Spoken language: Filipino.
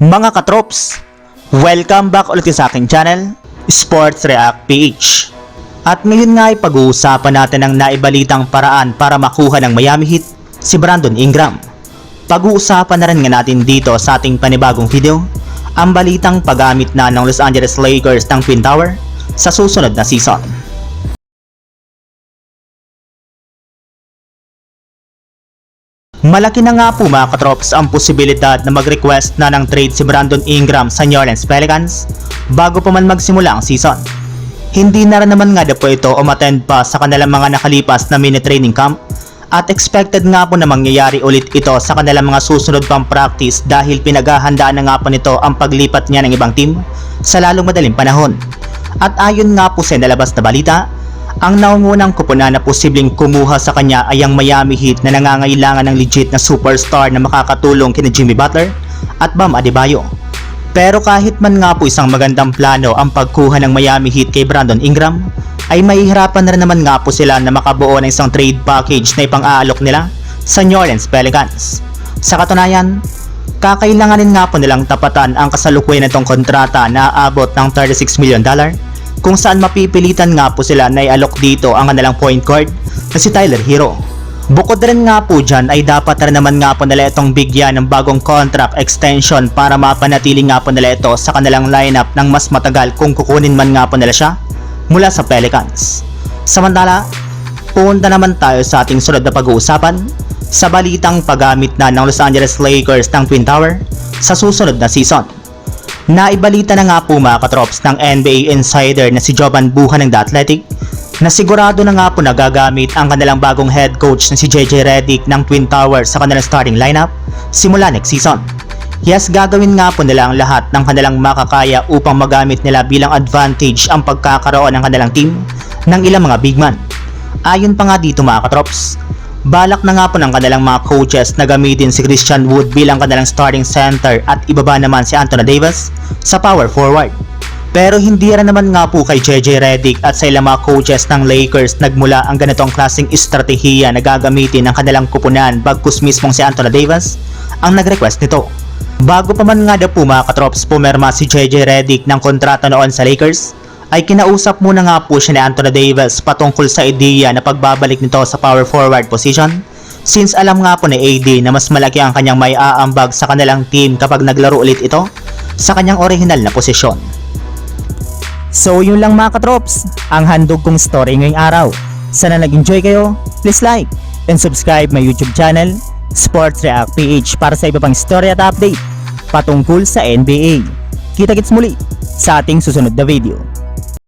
Mga katrops, welcome back ulit sa aking channel, Sports React PH. At ngayon nga ay pag-uusapan natin ang naibalitang paraan para makuha ng Miami Heat si Brandon Ingram. Pag-uusapan na rin nga natin dito sa ating panibagong video, ang balitang paggamit na ng Los Angeles Lakers ng Twin Tower sa susunod na season. Malaki na nga po mga katrops ang posibilidad na mag-request na ng trade si Brandon Ingram sa New Orleans Pelicans bago pa man magsimula ang season. Hindi na rin naman nga na po ito umattend pa sa kanilang mga nakalipas na mini training camp at expected nga po na mangyayari ulit ito sa kanilang mga susunod pang practice dahil pinaghahandaan na nga po nito ang paglipat niya ng ibang team sa lalong madaling panahon. At ayon nga po sa nalabas na balita, ang naungunang kupunan na posibleng kumuha sa kanya ay ang Miami Heat na nangangailangan ng legit na superstar na makakatulong kina Jimmy Butler at Bam Adebayo. Pero kahit man nga po isang magandang plano ang pagkuha ng Miami Heat kay Brandon Ingram, ay mahihirapan na rin naman nga po sila na makabuo ng isang trade package na ipang-aalok nila sa New Orleans Pelicans. Sa katunayan, kakailanganin nga po nilang tapatan ang kasalukuyan nitong kontrata na aabot ng 36 million dollar kung saan mapipilitan nga po sila na ialok dito ang kanilang point guard na si Tyler Hero. Bukod rin nga po dyan ay dapat rin naman nga po nila itong bigyan ng bagong contract extension para mapanatili nga po nila ito sa kanilang lineup ng mas matagal kung kukunin man nga po nila siya mula sa Pelicans. Samantala, punta naman tayo sa ating sunod na pag-uusapan sa balitang paggamit na ng Los Angeles Lakers ng Twin Tower sa susunod na season. Naibalita na nga po mga katrops ng NBA insider na si Jovan Buha ng The Athletic na sigurado na nga po na gagamit ang kanilang bagong head coach na si JJ Redick ng Twin Towers sa kanilang starting lineup simula next season. Yes, gagawin nga po nila ang lahat ng kanilang makakaya upang magamit nila bilang advantage ang pagkakaroon ng kanilang team ng ilang mga big man. Ayon pa nga dito mga katrops, balak na nga po ng kanilang mga coaches na gamitin si Christian Wood bilang kanilang starting center at ibaba naman si Anthony Davis sa power forward. Pero hindi rin naman nga po kay JJ Redick at sa ilang mga coaches ng Lakers nagmula ang ganitong klaseng estratehiya na gagamitin ng kanilang kupunan bagkus mismong si Anthony Davis ang nag-request nito. Bago pa man nga daw po mga katrops pumerma si JJ Redick ng kontrata noon sa Lakers, ay kinausap muna nga po siya ni Anthony Davis patungkol sa ideya na pagbabalik nito sa power forward position since alam nga po ni AD na mas malaki ang kanyang may aambag sa kanilang team kapag naglaro ulit ito sa kanyang original na posisyon. So yun lang mga katrops, ang handog kong story ngayong araw. Sana nag-enjoy kayo, please like and subscribe my YouTube channel, Sports React PH para sa iba pang story at update patungkol sa NBA. Kita-kits muli sa ating susunod na video.